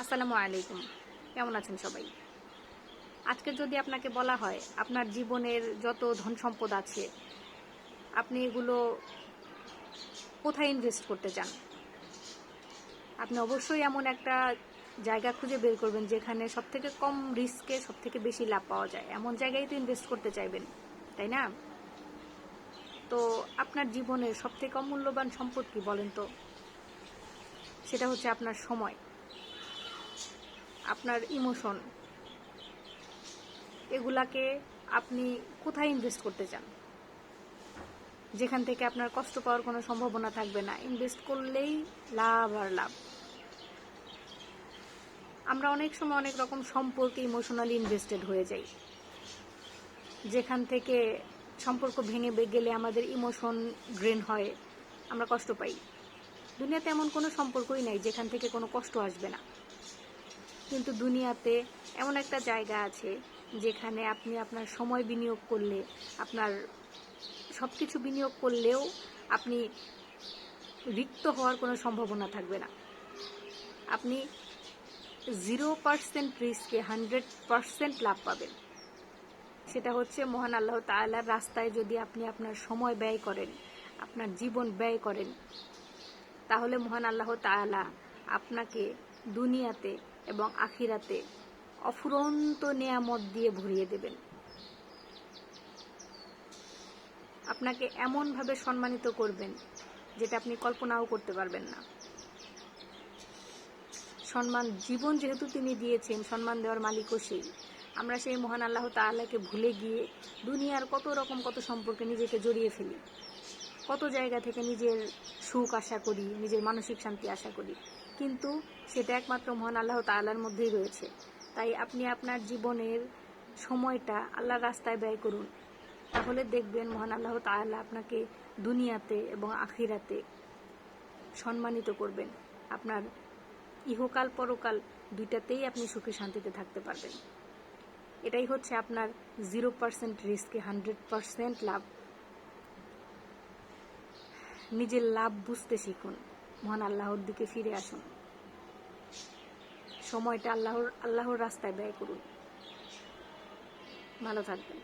আসসালামু আলাইকুম। কেমন আছেন সবাই? আজকে যদি আপনাকে বলা হয় আপনার জীবনের যত ধন সম্পদ আছে, আপনি এগুলো কোথায় ইনভেস্ট করতে চান? আপনি অবশ্যই এমন একটা জায়গা খুঁজে বের করবেন যেখানে সব থেকে কম রিস্কে সব থেকে বেশি লাভ পাওয়া যায়। এমন জায়গায় তো ইনভেস্ট করতে চাইবেন, তাই না? তো আপনার জীবনের সব থেকে অমূল্যবান সম্পদ কি বলেন তো? সেটা হচ্ছে আপনার সময়। আপনার ইমোশন, এগুলাকে আপনি কোথায় ইনভেস্ট করতে চান? যেখান থেকে আপনার কষ্ট পাওয়ার কোনো সম্ভাবনা থাকবে না। ইনভেস্ট করলেই লাভ আর লাভ। আমরা অনেক সময় অনেক রকম সম্পর্কে ইমোশনালি ইনভেস্টেড হয়ে যাই। যেখান থেকে সম্পর্ক ভেঙে গেলে আমাদের ইমোশন ড্রেন হয়, আমরা কষ্ট পাই। দুনিয়াতে এমন কোনো সম্পর্কই নাই যেখান থেকে কোনো কষ্ট আসবে না। কিন্তু দুনিয়াতে এমন একটা জায়গা আছে যেখানে আপনি আপনার সময় বিনিয়োগ করলে, আপনার সব কিছু বিনিয়োগ করলেও আপনি রিক্ত হওয়ার কোনো সম্ভাবনা থাকবে না। আপনি জিরো পার্সেন্ট রিস্কে হান্ড্রেড পার্সেন্ট লাভ পাবেন। সেটা হচ্ছে মহান আল্লাহ তাআলার রাস্তায় যদি আপনি আপনার সময় ব্যয় করেন, আপনার জীবন ব্যয় করেন, তাহলে মহান আল্লাহ তাআলা আপনাকে দুনিয়াতে এবং আখিরাতে অফুরন্ত নেয়ামত দিয়ে ভরিয়ে দেবেন। আপনাকে এমনভাবে সম্মানিত করবেন যেটা আপনি কল্পনাও করতে পারবেন না। সম্মান, জীবন যেহেতু তিনি দিয়েছেন, সম্মান দেওয়ার মালিকও সেই। আমরা সেই মহান আল্লাহ তাআলাকে ভুলে গিয়ে দুনিয়ার কত রকম কত সম্পর্কে নিজেকে জড়িয়ে ফেলি। কত জায়গা থেকে নিজের সুখ আশা করি, নিজের মানসিক শান্তি আশা করি। কিন্তু সেটা একমাত্র মহান আল্লাহ তাআলার মধ্যেই রয়েছে। তাই আপনি আপনার জীবনের সময়টা আল্লাহর রাস্তায় ব্যয় করুন। তাহলে দেখবেন মহান আল্লাহ তাআলা আপনাকে দুনিয়াতে এবং আখিরাতে সম্মানিত করবেন। আপনার ইহকাল পরকাল দুইটাতেই আপনি সুখে শান্তিতে থাকতে পারবেন। এটাই হচ্ছে আপনার জিরো পার্সেন্ট রিস্কে হান্ড্রেড পার্সেন্ট লাভ। নিজের লাভ বুঝতে শিখুন। মহান আল্লাহর দিকে ফিরে আসুন। সময়টা আল্লাহর আল্লাহর রাস্তায় ব্যয় করুন। ভালো থাকবেন।